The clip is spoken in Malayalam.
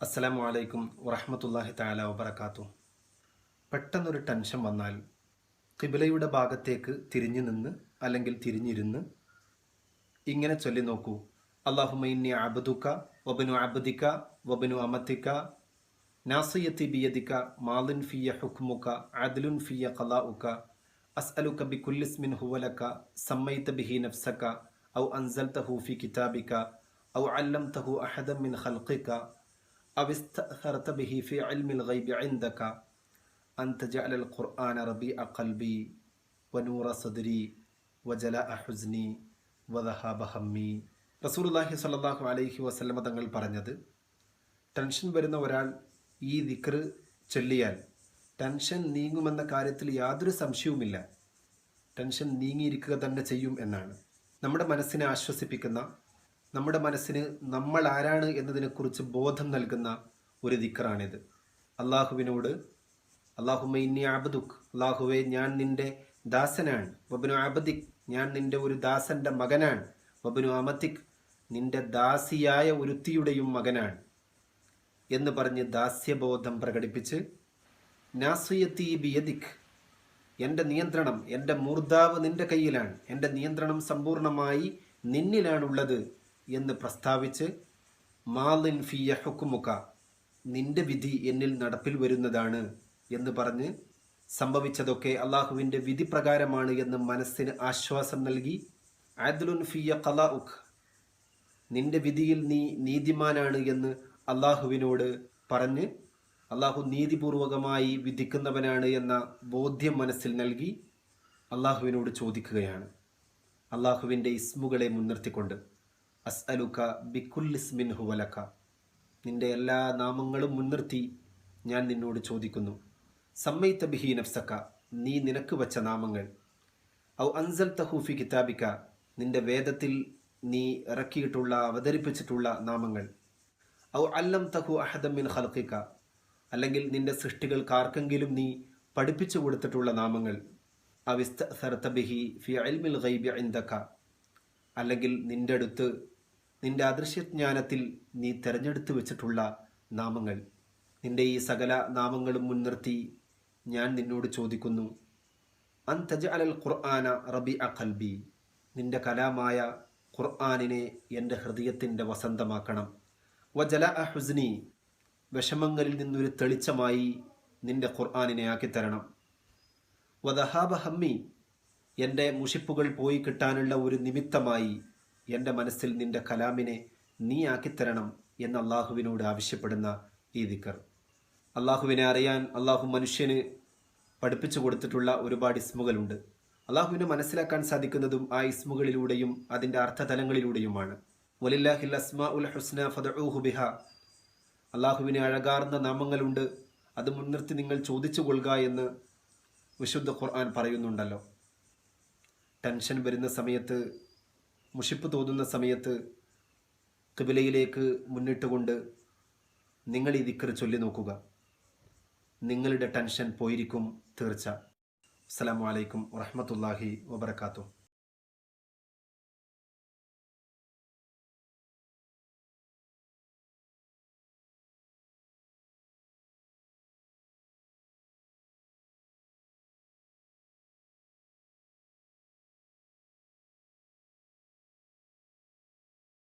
അസ്സലാമു അലൈക്കും വറഹമത്തല്ലാഹി താല വബർക്കാത്തു പെട്ടെന്നൊരു ടെൻഷൻ വന്നാൽ കിബിലയുടെ ഭാഗത്തേക്ക് തിരിഞ്ഞു നിന്ന് അല്ലെങ്കിൽ തിരിഞ്ഞിരുന്ന് ഇങ്ങനെ ചൊല്ലി നോക്കൂ. അള്ളാഹുമൈന്യ അബദുക്ക വബനു അബദിക്ക വബനു അമത്തിക്ക നാസിയത്തി ബിയദിക്ക മാലിൻ ഫിയ ഹുക്മുക്ക അദലുൻ ഫിയ ഖലാഉക്ക കബി കുല്ലിസ്മിൻ ഹുവലക്ക സമ്മയിത്ത ബിഹി നഫ്സക ഔ അൻസൽതഹു ഫി കിതാബിക്ക ഔ അല്ലം തഹു അഹദം മിൻ ഖൽഖിക ഗൈബി വനൂറ സദരി വജല അഹുസ്നി വദഹാബ ഹമ്മി അലൈഹി വസല്ലമ തങ്ങൾ പറഞ്ഞത് ടെൻഷൻ വരുന്ന ഒരാൾ ഈ ദിക്ർ ചൊല്ലിയാൽ ടെൻഷൻ നീങ്ങുമെന്ന കാര്യത്തിൽ യാതൊരു സംശയവുമില്ല. ടെൻഷൻ നീങ്ങിയിരിക്കുക തന്നെ ചെയ്യും എന്നാണ്. നമ്മുടെ മനസ്സിനെ ആശ്വസിപ്പിക്കുന്ന നമ്മുടെ മനസ്സിന് നമ്മൾ ആരാണ് എന്നതിനെക്കുറിച്ച് ബോധം നൽകുന്ന ഒരു ദിക്കറാണിത്. അള്ളാഹുവിനോട് ഇന്നി അബദുഖ് അള്ളാഹുവെ ഞാൻ നിന്റെ ദാസനാണ്. വബനു അബദിഖ് ഞാൻ നിന്റെ ഒരു ദാസന്റെ മകനാണ്. വബനു അമത്തിഖ് നിന്റെ ദാസിയായ ഒരുത്തിയുടെയും മകനാണ്. എന്ന് പറഞ്ഞ് ദാസ്യബോധം പ്രകടിപ്പിച്ച് ബിയദിക് എന്റെ നിയന്ത്രണം എന്റെ മൂർധാവ് നിന്റെ കയ്യിലാണ്. എന്റെ നിയന്ത്രണം സമ്പൂർണമായി നിന്നിലാണുള്ളത്. എന്ന് പ്രസ്താവിച്ച് മാലിൻ ഫിയ ഹുക്കുമുക്ക നിന്റെ വിധി എന്നിൽ നടപ്പിൽ വരുന്നതാണ് എന്ന് പറഞ്ഞ് സംഭവിച്ചതൊക്കെ അള്ളാഹുവിന്റെ വിധി പ്രകാരമാണ് എന്ന് മനസ്സിന് ആശ്വാസം നൽകി. ആദ്ലുൻ ഫിയ കലാഉഖ് നിന്റെ വിധിയിൽ നീ നീതിമാനാണ് എന്ന് അള്ളാഹുവിനോട് പറഞ്ഞ് അള്ളാഹു നീതിപൂർവകമായി വിധിക്കുന്നവനാണ് എന്ന ബോധ്യം മനസ്സിൽ നൽകി അള്ളാഹുവിനോട് ചോദിക്കുകയാണ്. അള്ളാഹുവിന്റെ ഇസ്മുകളെ മുൻനിർത്തിക്കൊണ്ട്. അസ്അലുക ബിക്കുല്ലിസ്മിൻ ഹുവലക്ക നിന്റെ എല്ലാ നാമങ്ങളും മുൻനിർത്തി ഞാൻ നിന്നോട് ചോദിക്കുന്നു. സമ്മൈ തബിഹി നഫ്സക്ക നീ നിനക്ക് വച്ച നാമങ്ങൾ. ഔ അൻസൽ തഹൂഫി കിതാബിക്ക നിന്റെ വേദത്തിൽ നീ ഇറക്കിയിട്ടുള്ള അവതരിപ്പിച്ചിട്ടുള്ള നാമങ്ങൾ. ഔ അല്ലം തഹു അഹദമിൻ ഹൽക്കിക്ക അല്ലെങ്കിൽ നിന്റെ സൃഷ്ടികൾക്ക് ആർക്കെങ്കിലും നീ പഠിപ്പിച്ചു കൊടുത്തിട്ടുള്ള നാമങ്ങൾ. അവിസ്ത ബിഹി ഫി അൽമിൽ ഗൈബി ഇന്ദക്ക അല്ലെങ്കിൽ നിന്റെ അടുത്ത് നിന്റെ അദൃശ്യജ്ഞാനത്തിൽ നീ തിരഞ്ഞെടുത്തു വെച്ചിട്ടുള്ള നാമങ്ങൾ. നിന്റെ ഈ സകല നാമങ്ങളും മുൻനിർത്തി ഞാൻ നിന്നോട് ചോദിക്കുന്നു അൻ തജ അലൽ ഖുർആന റബി അ ഖൽബി? നിന്റെ കലാമായ ഖുർആാനിനെ എന്റെ ഹൃദയത്തിന്റെ വസന്തമാക്കണം. വജല അ ഹുസ്നി വിഷമങ്ങളിൽ നിന്നൊരു തെളിച്ചമായി നിന്റെ ഖുർആാനിനെ ആക്കിത്തരണം. വ ദഹാബ ഹമ്മി എന്റെ മുഷിപ്പുകൾ പോയി കിട്ടാനുള്ള ഒരു നിമിത്തമായി എന്റെ മനസ്സിൽ നിന്റെ കലാമിനെ നീ ആക്കിത്തരണം എന്ന് അള്ളാഹുവിനോട് ആവശ്യപ്പെടുന്ന ഈ ദിക്കർ. അള്ളാഹുവിനെ അറിയാൻ അള്ളാഹു മനുഷ്യന് പഠിപ്പിച്ചു കൊടുത്തിട്ടുള്ള ഒരുപാട് ഇസ്മുകളുണ്ട്. അള്ളാഹുവിനെ മനസ്സിലാക്കാൻ സാധിക്കുന്നതും ആ ഇസ്മുകളിലൂടെയും അതിന്റെ അർത്ഥതലങ്ങളിലൂടെയുമാണ്. വലില്ലാഹിൽ അസ്മാ ഉൽ ഹുസ്ന ഫദഊഹു ബിഹ. അള്ളാഹുവിനെ അഴകാർന്ന നാമങ്ങളുണ്ട്. അത് മുൻനിർത്തി നിങ്ങൾ ചോദിച്ചു കൊള്ളുക എന്ന് വിശുദ്ധ ഖുർആൻ പറയുന്നുണ്ടല്ലോ. ടെൻഷൻ വരുന്ന സമയത്ത് മുഷിപ്പ് തോന്നുന്ന സമയത്ത് കിബിലയിലേക്ക് മുന്നിട്ടുകൊണ്ട് നിങ്ങൾ ഈ ദിക്കർ ചൊല്ലി നോക്കുക. നിങ്ങളുടെ ടെൻഷൻ പോയിരിക്കും തീർച്ച. അസ്സാം വലൈക്കും വറഹമത്തല്ലാഹി വബർക്കാത്തു